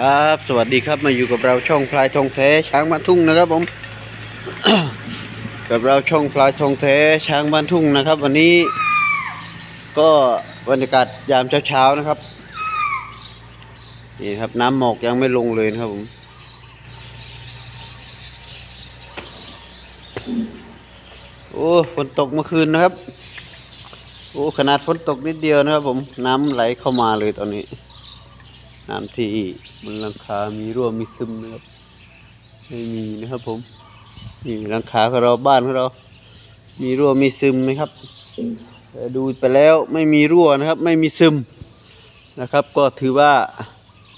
ครับสวัสดีครับมาอยู่กับเราช่องพลายทองแท้ช้างบ้านทุ่งนะครับผม กับเราช่องพลายทองแท้ช้างบ้านทุ่งนะครับ วันนี้ ก็บรรยากาศยามเช้าๆนะครับนี่ครับน้ำหมอกยังไม่ลงเลยนะครับผมโอ้ฝนตกเมื่อคืนนะครับโอ้ขนาดฝนตกนิดเดียวนะครับผมน้ำไหลเข้ามาเลยตอนนี้ น้ำที่บนหลังคา มีรั่วมีซึมนะครับไม่มีนะครับ ผมนี่หลังคาของเราบ้านของเรา มีรั่วมีซึมไหมครับดูไปแล้วไม่มีรั่วนะครับ ไม่มีซึมนะครับ ก็ถือว่า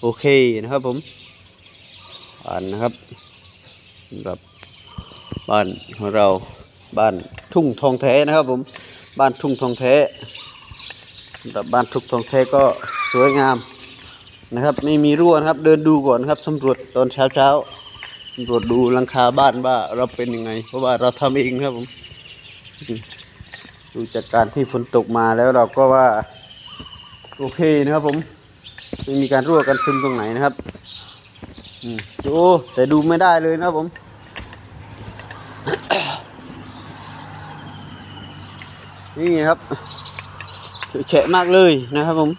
โอเคนะครับ ผมบ้านนะครับสำหรับบ้านของเราบ้านทุ่งทองแท้นะครับ ผมบ้านทุ่งทองแท้สำหรับบ้านทุ่งทองแท้ก็สวยงาม นะครับ ไม่มีรั่วนะครับ เดินดูก่อนครับสำรวจตอนเช้าเช้าสำรวจดูหลังคาบ้านว่าเราเป็นยังไง เพราะว่าเราทำเองครับผมดูจากการที่ฝนตกมาแล้วเราก็ว่า โอเคนะครับ ผมไม่มีการรั่วกันซึมตรงไหนนะครับอืโอ้แต่ดูไม่ได้เลยนะครับผมนี่ครับแฉะมากเลยนะครับผม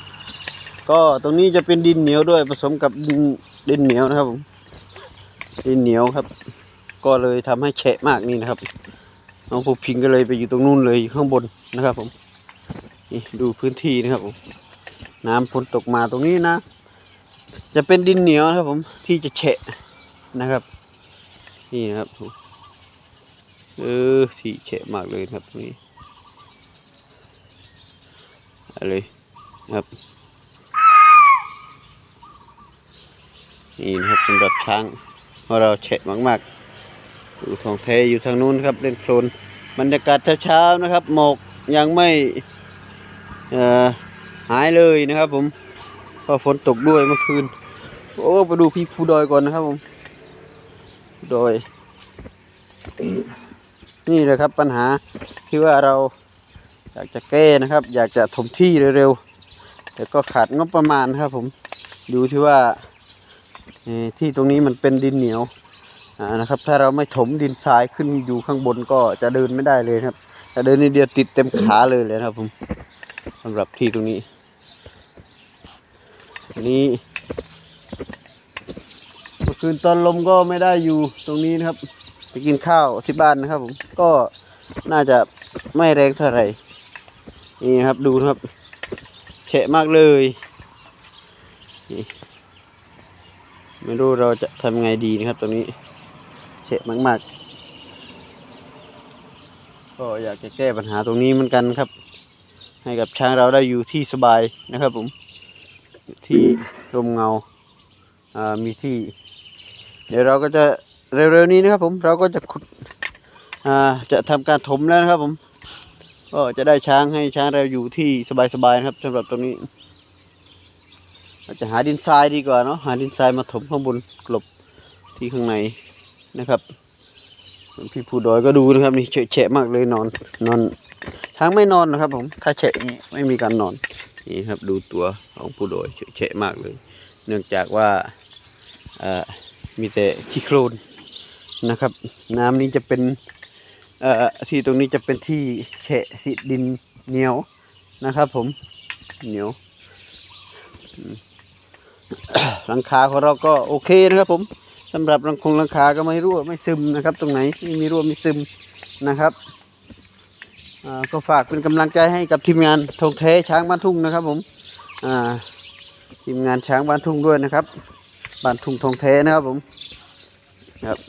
ก็ตรงนี้จะเป็นดินเหนียวด้วยผสมกับดินดินเหนียวนะครับผมดินเหนียวครับ ก็เลยทำให้แฉะมากนี่นะครับน้องภูพิงก็เลยไปอยู่ตรงนู้นเลยอยู่ข้างบนนะครับ ผมนี่ดูพื้นที่นะครับผมน้ำฝนตกมาตรงนี้นะ จะเป็นดินเหนียวนะครับผมที่จะแฉะนะครับ นี่นะครับผมเออที่แฉะมากเลยครับตรงนี้อะไรครับ นี่นะครับสำหรับช้างของเราแฉะมากๆดูทองแท้อยู่ทางนู้นครับเล่นโคลนบรรยากาศเช้าๆนะครับ หมอกยังไม่หายเลยนะครับผมเพราะฝนตกด้วยเมื่อคืนโอ้ไปดูพี่ภูดอยก่อนนะครับผมดอยนี่แหละครับปัญหาที่ว่าเราอยากจะแก้นะครับ อยากจะถมที่เร็วๆแต่ก็ขาดงบประมาณครับผมดูที่ว่า ที่ตรงนี้มันเป็นดินเหนียวนะครับ ถ้าเราไม่ถมดินทรายขึ้นอยู่ข้างบนก็จะเดินไม่ได้เลยครับจะเดินนิดเดียวติดเต็มขาเลยเลยครับผมสำหรับที่ตรงนี้นนี้เมื่อคืนตอนลมก็ไม่ได้อยู่ตรงนี้นะครับ ไปกินข้าวที่บ้านนะครับ ผมก็น่าจะไม่แรงเท่าไหร่นี่ครับดูครับเฉะมากเลยนี่ ไม่รู้เราจะทำไงดีนะครับตรงนี้เฉะมากๆ ก็อยากจะแก้ปัญหาตรงนี้เหมือนกันครับ ให้กับช้างเราได้อยู่ที่สบายนะครับผมที่ร่มเงาอ่ามีที่ เดี๋ยวเราก็จะเร็วๆนี้นะครับ ผมเราก็จะขุดอ่าจะทำการถมแล้วนะครับ ผม ก็จะได้ช้างให้ช้างเราอยู่ที่สบายๆนะครับสำหรับตรงนี้ เราจจะหาดินทรายดีกว่าเนาะหาดินทรายมาถมข้างบนกลบที่ข้างในนะครับพี่ผู้ดอยก็ดูนะครับนี่เฉะแฉะมากเลยนอนนอนช้างไม่นอนนะครับ ผมถ้าแฉะไม่มีการนอนนี่ครับดูตัวของผู้ดอยเฉะแฉะมากเลย เนื่องจากว่ามีแต่ขี้โคลนนะครับ น้ำนี้จะเป็นที่ตรงนี้จะเป็นที่แฉะดินเหนียวนะครับ ผมเหนียว หลังคาของเราก็โอเคนะครับผมสำหรับหลังคงหลังคาก็ไม่รั่วไม่ซึมนะครับ ตรงไหนไม่มีรั่วไม่ซึมนะครับก็ฝากเป็นกำลังใจให้กับทีมงานทงแท้ช้างบ้านทุ่งนะครับ ผมทีมงานช้างบ้านทุ่งด้วยนะครับบ้านทุ่งทงแท้นะครับผมครับ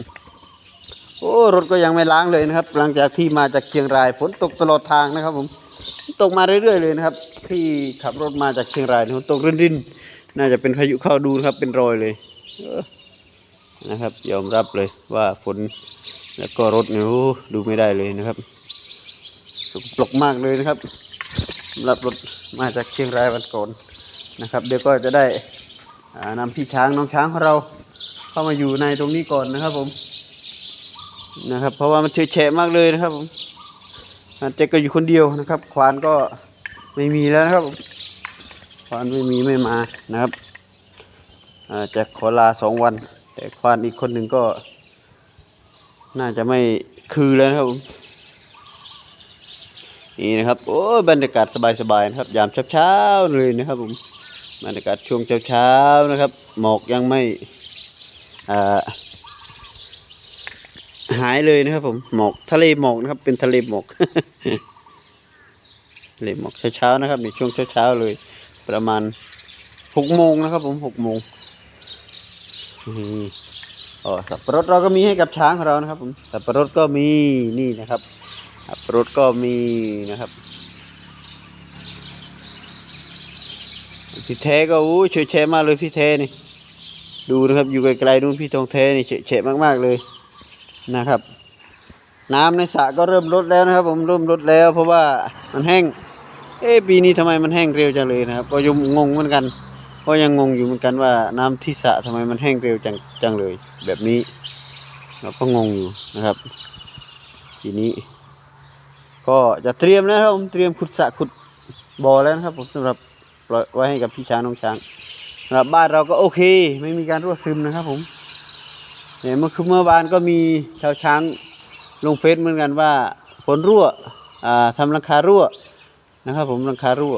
โอ้รถก็ยังไม่ล้างเลยนะครับ หลังจากที่มาจากเชียงรายฝนตกตลอดทางนะครับ ผมตกมาเรื่อยๆเลยนะครับ ที่ขับรถมาจากเชียงรายฝนตกรินๆ น่าจะเป็นพายุเข้าดูนะครับ เป็นรอยเลยเออนะครับ ยอมรับเลยว่าฝนแล้วก็รถเนี่ยดูไม่ได้เลยนะครับสกปรกมากเลยนะครับสำหรับรถมาจากเชียงรายวันก่อนนะครับ เดี๋ยวก็จะได้อ่านำพี่ช้างน้องช้างของเรา เข้ามาอยู่ในตรงนี้ก่อนนะครับ ผม นะครับ เพราะว่ามันเฉยแฉะมากเลยนะครับผมเจ๊ก็อยู่คนเดียวนะครับ ควานก็ไม่มีแล้วนะครับผม ควานไม่มีไม่มานะครับอ่าจะขอลาสองวัน แต่ควานอีกคนหนึ่งก็ น่าจะไม่คือแล้วครับผมนี่นะครับโอ้บรรยากาศสบายๆนะครับ ยามเช้าๆเลยนะครับผมบรรยากาศช่วงเช้าๆนะครับ หมอกยังไม่อ่าหายเลยนะครับ ผมหมอกทะเลหมอกนะครับ เป็นทะเลหมอกทะเลหมอกเช้าๆนะครับในช่วงเช้าๆเลย ประมาณหกโมงนะครับ ผมหกโมงอ๋อสับปะรดเราก็มีให้กับช้างของเรานะครับ ผมสับปะรดก็มีนี่นะครับสับปะรดก็มีนะครับพี่เทก็อู้เฉยแฉมากเลยพี่เทนี่ ดูนะครับ อยู่ไกลๆนู่นพี่ทองเทนี่เฉยแฉะมากๆเลยนะครับ น้ำในสระก็เริ่มลดแล้วนะครับ ผมเริ่มลดแล้ว เพราะว่ามันแห้ง เอ๊ะปีนี้ทำไมมันแห้งเร็วจังเลยนะครับก็ยังงงเหมือนกันก็ยังงงอยู่เหมือนกันว่าน้ำที่สระทำไมมันแห้งเร็วจังจังเลย แบบนี้เราก็งงอยู่นะครับ ทีนี้ ก็จะเตรียมนะครับผมเตรียมขุดสระขุดบ่อแล้วนะครับ ผมสำหรับปล่อยไว้ให้กับพี่ช้างน้องช้างสำหรับบ้านเราก็โอเค ไม่มีการรั่วซึมนะครับ ผมเนี่ยเมื่อคืนเมื่อวานก็มีชาวช้างลงเฟซเหมือนกันว่าฝนรั่วอ่าทำหลังคารั่ว นะครับผมหลังคารั่ว